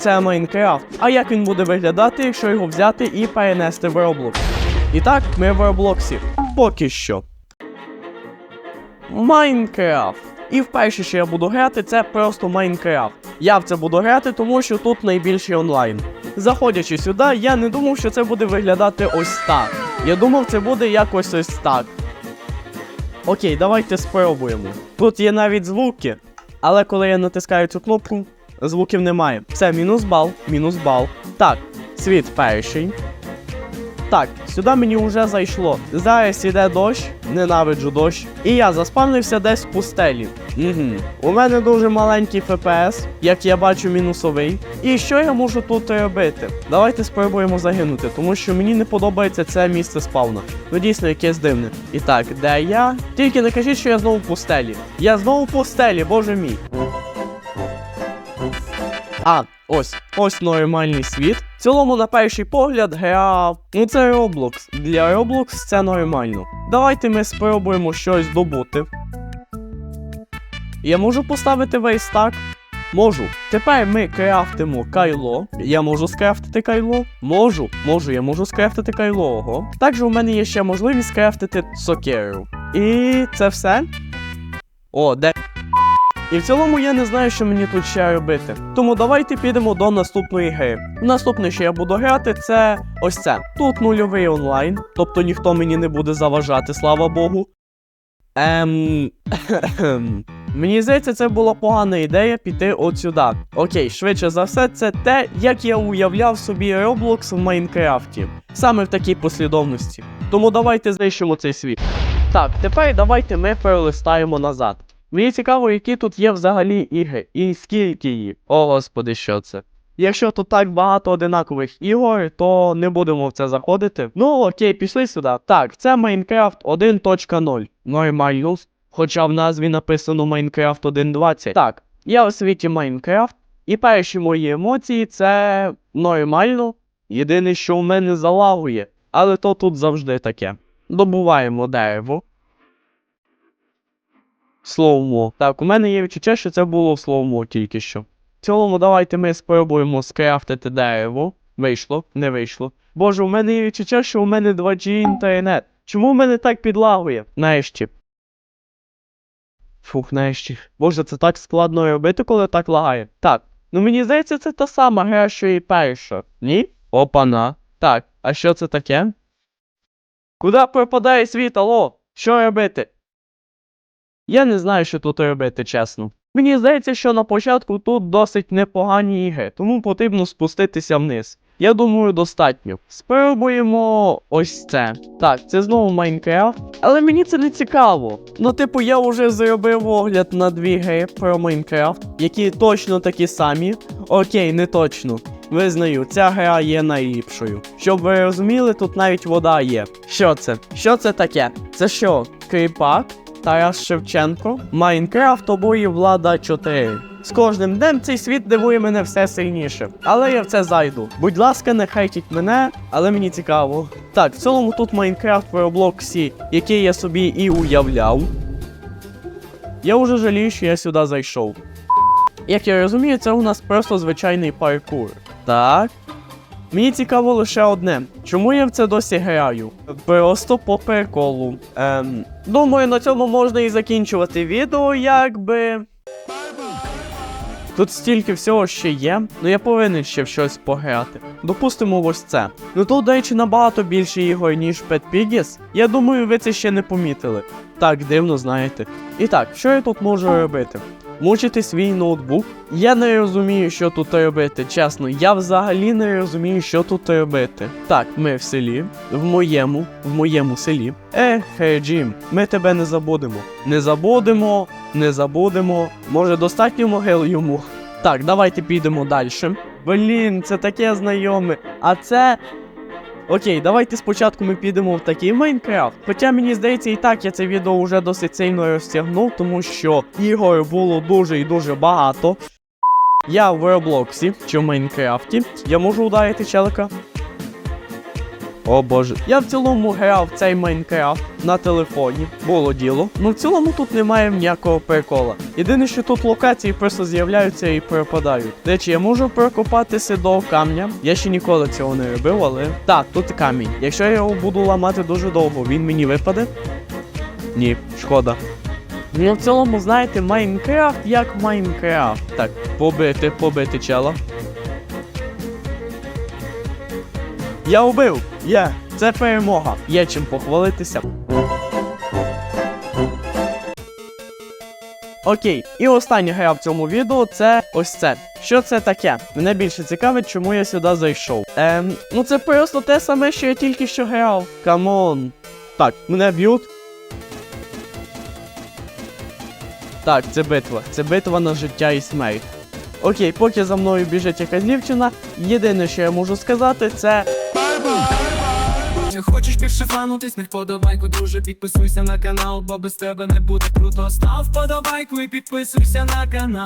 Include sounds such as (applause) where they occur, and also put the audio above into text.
Це Майнкрафт. А як він буде виглядати, якщо його взяти і перенести в Roblox? І так, ми в Роблоксі. Поки що. Майнкрафт. І вперше, що я буду грати, це просто Майнкрафт. Я в це буду грати, тому що тут найбільший онлайн. Заходячи сюди, я не думав, що це буде виглядати ось так. Я думав, це буде якось ось так. Окей, давайте спробуємо. Тут є навіть звуки, але коли я натискаю цю кнопку, звуків немає. Все, мінус бал, мінус бал. Так, світ перший. Так, сюди мені вже зайшло. Зараз іде дощ, ненавиджу дощ. І я заспавнився десь в пустелі. Угу. У мене дуже маленький ФПС, як я бачу, мінусовий. І що я можу тут робити? Давайте спробуємо загинути, тому що мені не подобається це місце спавна. Ну дійсно якесь дивне. І так, де я? Тільки не кажіть, що я знову в пустелі. Я знову в пустелі, боже мій. А, ось, ось нормальний світ. В цілому, на перший погляд, гра. Ну це Roblox. Для Roblox це нормально. Давайте ми спробуємо щось добути. Я можу поставити весь так? Можу. Тепер ми крафтимо кайло. Я можу скрафтити кайло? Можу, можу, я можу скрафтити кайло. Ого. Також у мене є ще можливість скрафтити сокеру. І це все. О, де. І в цілому я не знаю, що мені тут ще робити. Тому давайте підемо до наступної гри. Наступне, що я буду грати, це ось це. Тут нульовий онлайн, тобто ніхто мені не буде заважати, слава Богу. Ем. (coughs) Мені здається, це була погана ідея піти от сюди. Окей, швидше за все, це те, як я уявляв собі Roblox в Майнкрафті. Саме в такій послідовності. Тому давайте знищимо цей світ. Так, тепер давайте ми перелистаємо назад. Мені цікаво, які тут є взагалі ігри, і скільки їх. О господи, що це. Якщо тут так багато одинакових ігор, то не будемо в це заходити. Ну окей, пішли сюди. Так, це Minecraft 1.0. Нормально. Хоча в назві написано Minecraft 1.20. Так, я у світі Minecraft, і перші мої емоції це нормально. Єдине, що в мене залагує, але то тут завжди таке. Добуваємо дерево. Словомо. Так, у мене є відчуття, що це було словомо тільки що. В цілому, давайте ми спробуємо скрафтити дерево. Вийшло, не вийшло. Боже, у мене є відчуття, що у мене 2G інтернет. Чому в мене так підлагує? Нарешті. Фух, нарешті. Боже, це так складно робити, коли так лагає. Так. Ну мені здається, це та сама гра, що і перша. Ні? Опана. Так, а що це таке? Куди пропадає світ, алло? Що робити? Я не знаю, що тут робити, чесно. Мені здається, що на початку тут досить непогані ігри, тому потрібно спуститися вниз. Я думаю, достатньо. Спробуємо ось це. Так, це знову Майнкрафт. Але мені це не цікаво. Ну, типу, я вже зробив огляд на дві гри про Майнкрафт, які точно такі самі. Окей, не точно. Визнаю, ця гра є найліпшою. Щоб ви розуміли, тут навіть вода є. Що це? Що це таке? Це що? Кріпак? Тарас Шевченко, Майнкрафт обої влада 4. З кожним днем цей світ дивує мене все сильніше. Але я в це зайду. Будь ласка, не хейтіть мене, але мені цікаво. Так, в цілому тут Майнкрафт в Роблоксі, який я собі і уявляв. Я вже жалію, що я сюди зайшов. Як я розумію, це у нас просто звичайний паркур. Так. Мені цікаво лише одне. Чому я в це досі граю? Просто по приколу. Ем, думаю, на цьому можна і закінчувати відео, якби. Тут стільки всього ще є, ну я повинен ще в щось пограти. Допустимо ось це. Ну тут, до речі, набагато більше ігор, ніж Pet Piggies. Я думаю, ви це ще не помітили. Так, дивно, знаєте. І так, що я тут можу робити? Мучити свій ноутбук. Я не розумію, що тут робити. Чесно, я взагалі не розумію, що тут робити. Так, ми в селі, в моєму, в моєму селі. Ех, хей, Джим, ми тебе не забудемо. Не забудемо, не забудемо. Може, достатньо могил йому. Так, давайте підемо далі. Блін, це таке знайоме. А це. Окей, давайте спочатку ми підемо в такий Майнкрафт. Хоча мені здається, і так я це відео вже досить сильно розтягнув, тому що ігор було дуже і дуже багато. Я в Роблоксі чи в Майнкрафті. Я можу ударити челика. О боже. Я в цілому грав цей Майнкрафт на телефоні. Було діло. Ну в цілому тут немає ніякого прикола. Єдине, що тут локації просто з'являються і пропадають. До речі, я можу прокопатися до камня. Я ще ніколи цього не робив, але. Так, тут камінь. Якщо я його буду ламати дуже довго, він мені випаде? Ні, шкода. Ну, в цілому, знаєте, Майнкрафт як Майнкрафт. Так, побити, побити чела. Я убив! Є! Це перемога! Є чим похвалитися. Окей, і остання гра в цьому відео це ось це. Що це таке? Мене більше цікавить, чому я сюди зайшов. Ем, ну це просто те саме, що я тільки що грав. Камон. Так, мене б'ють. Так, це битва. Це битва на життя і смерть. Окей, поки за мною біжить якась дівчина, єдине, що я можу сказати, це. Не хочеш більше фанутись, не вподобайку, друже, підписуйся на канал, бо без тебе не буде круто. Став вподобайку і підписуйся на канал.